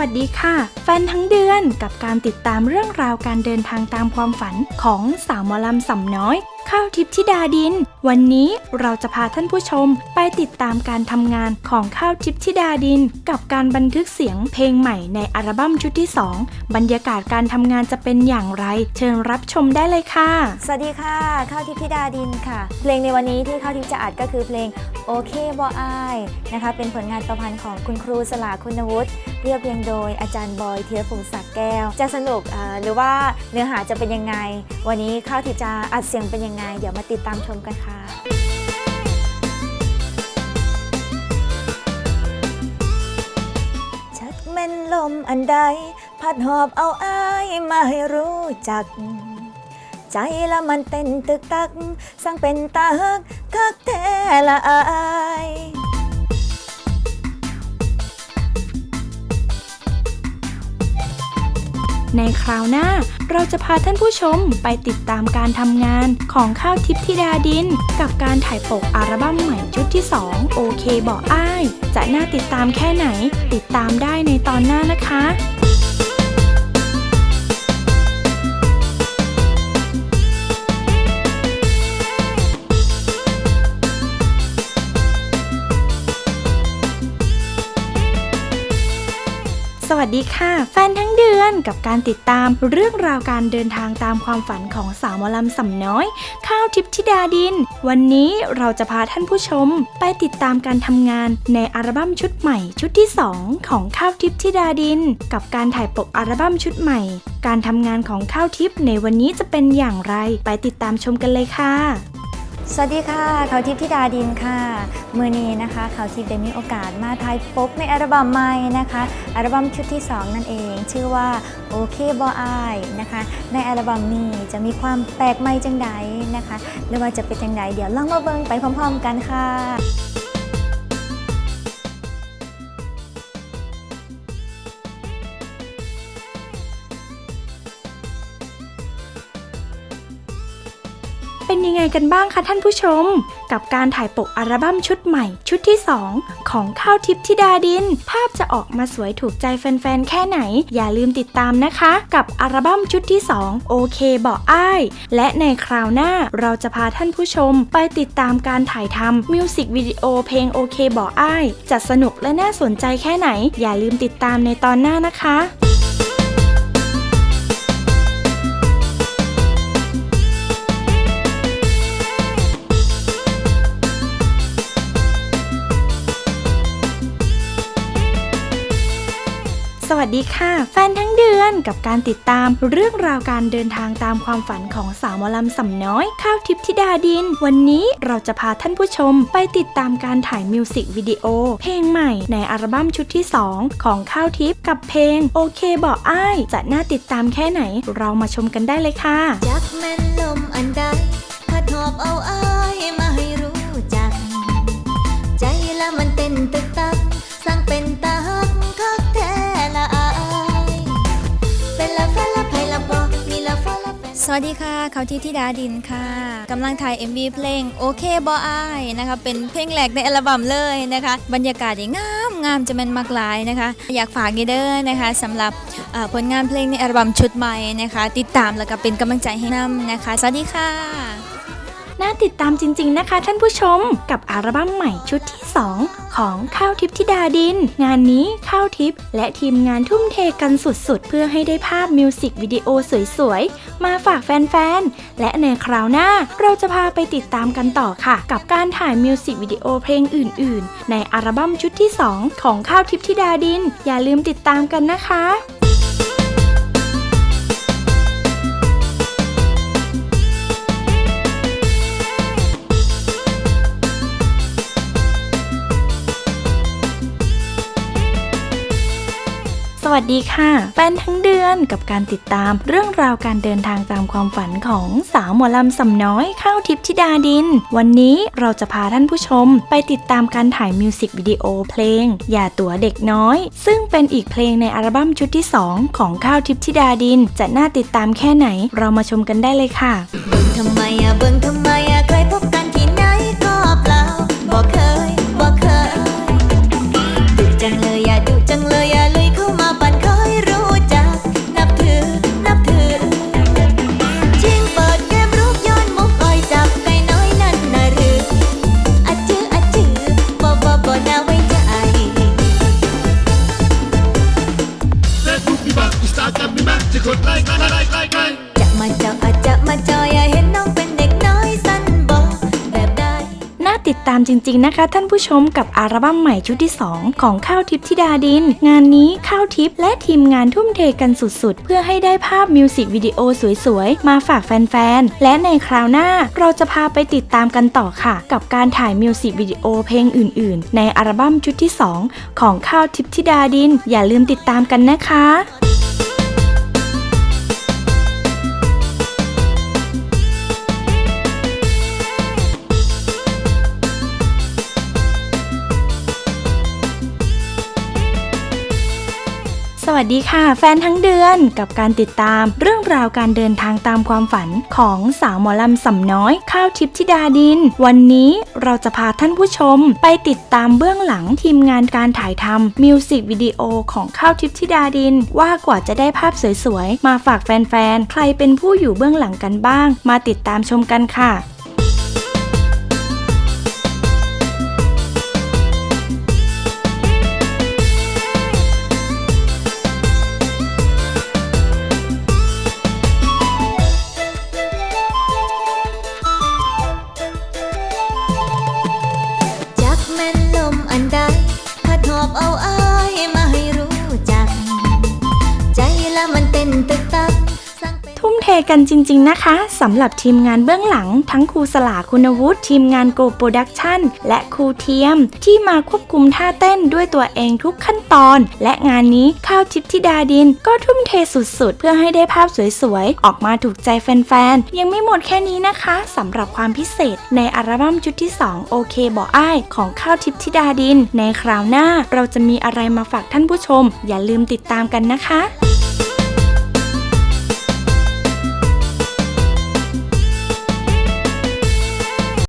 วัสดีค่ะ แฟนทั้งเดือนกับการติดตามเรื่องราวการเดินทางตามความฝันของสาวมอลำสำน้อยข้าวทิพย์ธิดาดิน วันนี้เราจะพาท่านผู้ชมไปติดตามการทำงานของข้าวทิพย์ธิดาดิน กับการบันทึกเสียงเพลงใหม่ในอัลบั้มชุดที่ 2 บรรยากาศการทำงานจะเป็นอย่างไร เชิญรับชมได้เลยค่ะ สวัสดีค่ะ ข้าวทิพย์ธิดาดินค่ะ เพลงในวันนี้ที่ข้าวทิพย์จะอัดก็คือเพลงโอเคบออายนะคะเป็นผลงานประพันธ์ของคุณครูสลาคุณวุฒิเรียบเรียงโดยอาจารย์บอยเทียพงศักดิ์แก้ว จะสนุกหรือว่าเนื้อหาจะเป็นยังไง วันนี้ข้าวทิพย์จะอัดเสียงเป็นยังไง เดี๋ยวมาติดตามชมกันค่ะชักเม็นลมอันใด พัดหอบเอาอายมาให้รู้จัก ใจละมันเต้นตึกตักสร้างเป็นตาฮักคักแท้ละอาย ในคราวหน้า เราจะพาท่านผู้ชมไปติดตามการทำงานของข้าวทิพย์ธิดาดิน กับการถ่ายปกอัลบั้มใหม่ชุดที่ 2 โอเคบอกอ้าย จะน่าติดตามแค่ไหน ติดตามได้ในตอนหน้านะคะ ดีค่ะแฟนทั้งเดือนกับการติดตามเรื่องราวการเดินทางตามความฝันของสาวมอลำสำน้อย ข้าวทิพย์ธิดาดิน วันนี้เราจะพาท่านผู้ชม ไปติดตามการทำงานในอัลบั้มชุดใหม่ชุดที่ 2 ของข้าวทิพย์ธิดาดิน กับการถ่ายปกอัลบั้มชุดใหม่ การทำงานของข้าวทิพย์ในวันนี้จะเป็นอย่างไร ไปติดตามชมกันเลยค่ะ สวัสดีค่ะเขาทิพย์ธิดาดินค่ะมือนี้นะคะเขาทิพย์ได้มีโอกาสมาถ่ายปกในอัลบั้มใหม่นะคะอัลบั้มชุดที่ 2 นั่นเอง ชื่อว่าโอเคบออนะคะ ในอัลบั้มนี้จะมีความแปลกใหม่จังใดนะคะ หรือว่าจะเป็นจังใดเดี๋ยวลองมาเบิ่งไปพร้อม ๆ กันค่ะ เป็นยังไงกันบ้างคะท่านผู้ชม กับการถ่ายปกอัลบั้มชุดใหม่ ชุดที่ 2 ของข้าวทิพย์ธิดาดิน ภาพจะออกมาสวยถูกใจแฟนๆ แค่ไหน อย่าลืมติดตามนะคะ กับอัลบั้มชุดที่ 2 โอเคบอกอ้าย และในคราวหน้าเราจะพาท่านผู้ชมไปติดตามการถ่ายทำมิวสิกวิดีโอเพลงโอเคบอกอ้ายจะสนุกและน่าสนใจแค่ไหน อย่าลืมติดตามในตอนหน้านะคะ วัสดีค่ะ แฟนทั้งเดือนกับการติดตามเรื่องราวการเดินทางตามความฝันของสาวมอลำสำน้อย ข้าวทิพย์ธิดาดิน วันนี้เราจะพาท่านผู้ชมไปติดตามการถ่ายมิวสิกวิดีโอ เพลงใหม่ในอัลบั้มชุดที่ 2 ของข้าวทิพย์กับเพลงโอเคบอกอ้ายจะน่าติดตามแค่ไหน เรามาชมกันได้เลยค่ะจักแม่นลมอันใดพัดหอบเอาอาย วัสดีค่ะ เขาที่ทิดาดินค่ะกำลังถ่าย MV เพลงโอเคบออายนะคะ เป็นเพลงแรกในอัลบั้มเลยนะคะ บรรยากาศงามงามจะเป็นมากหลายนะคะ อยากฝากเด้อนะคะสำหรับผลงานเพลงในอัลบั้มชุดใหม่นะคะ ติดตามแล้วก็เป็นกำลังใจให้นำนะคะ สวัสดีค่ะาติดตามจริง ๆ นะคะ ท่านผู้ชม กับอัลบั้มใหม่ชุดที่ 2 ของข้าวทิพย์ธิดาดิน งานนี้ข้าวทิพย์และทีมงานทุ่มเทกันสุด ๆ เพื่อให้ได้ภาพมิวสิกวิดีโอสวยๆ มาฝากแฟน ๆ และในคราวหน้า เราจะพาไปติดตามกันต่อค่ะ กับการถ่ายมิวสิกวิดีโอเพลงอื่น ๆ ในอัลบั้มชุดที่ 2 ของข้าวทิพย์ธิดาดิน อย่าลืมติดตามกันนะคะ สวัสดีค่ะแฟนทั้งเดือนกับการติดตามเรื่องราวการเดินทางตามความฝันของสาวหมอลำสำน้อยข้าวทิพย์ธิดาดิน วันนี้เราจะพาท่านผู้ชม ไปติดตามการถ่ายมิวสิกวิดีโอเพลง อย่าตัวเด็กน้อย ซึ่งเป็นอีกเพลงในอัลบั้มชุดที่ 2 ของข้าวทิพย์ธิดาดิน จะน่าติดตามแค่ไหนเรามาชมกันได้เลยค่ะเบิ่งทำไมอะเบิ่งทำไมอะเคยพบกันที่ไหนก็เปล่าบอกเคย จะมีมากจะคนไล่ไล่ไล่ไล่ล่จะมาเจาะอาจจะมาจอยอย่าเห็นน้องเป็นเด็กน้อยสั้นบอแบบได้ น่าติดตามจริงๆนะคะท่านผู้ชมกับอัลบั้มใหม่ชุดที่ 2 ของข้าวทิพย์ธิดาดิน งานนี้ข้าวทิพย์และทีมงานทุ่มเทกันสุดๆ เพื่อให้ได้ภาพมิวสิกวิดีโอสวยๆ มาฝากแฟนๆ และในคราวหน้าเราจะพาไปติดตามกันต่อค่ะ กับการถ่ายมิวสิกวิดีโอเพลงอื่นๆ ในอัลบั้มชุดที่ 2 ของข้าวทิพย์ธิดาดิน อย่าลืมติดตามกันนะคะ วัสดีค่ะ แฟนทั้งเดือนกับการติดตามเรื่องราวการเดินทางตามความฝันของสาวหมอลำสำน้อย ข้าวทิพย์ธิดาดิน วันนี้เราจะพาท่านผู้ชมไปติดตามเบื้องหลังทีมงานการถ่ายทำมิวสิกวิดีโอของข้าวทิพย์ธิดาดิน ว่ากว่าจะได้ภาพสวยๆ มาฝากแฟนๆ ใครเป็นผู้อยู่เบื้องหลังกันบ้าง มาติดตามชมกันค่ะ กันจริง ๆ นะคะสำหรับทีมงานเบื้องหลัง ทั้งครูสลาคุณวุฒิทีมงานโกโปรดักชั่นและครูเทียม ที่มาควบคุมท่าเต้นด้วยตัวเองทุกขั้นตอน และงานนี้ข้าวทิพย์ธิดาดิน ก็ทุ่มเทสุดๆ เพื่อให้ได้ภาพสวยๆ ออกมาถูกใจแฟนๆ ยังไม่หมดแค่นี้นะคะสำหรับความพิเศษในอัลบั้มชุดที่ 2 โอเคบอกอ้ายของข้าวทิพย์ธิดาดิน ในคราวหน้าเราจะมีอะไรมาฝากท่านผู้ชม อย่าลืมติดตามกันนะคะ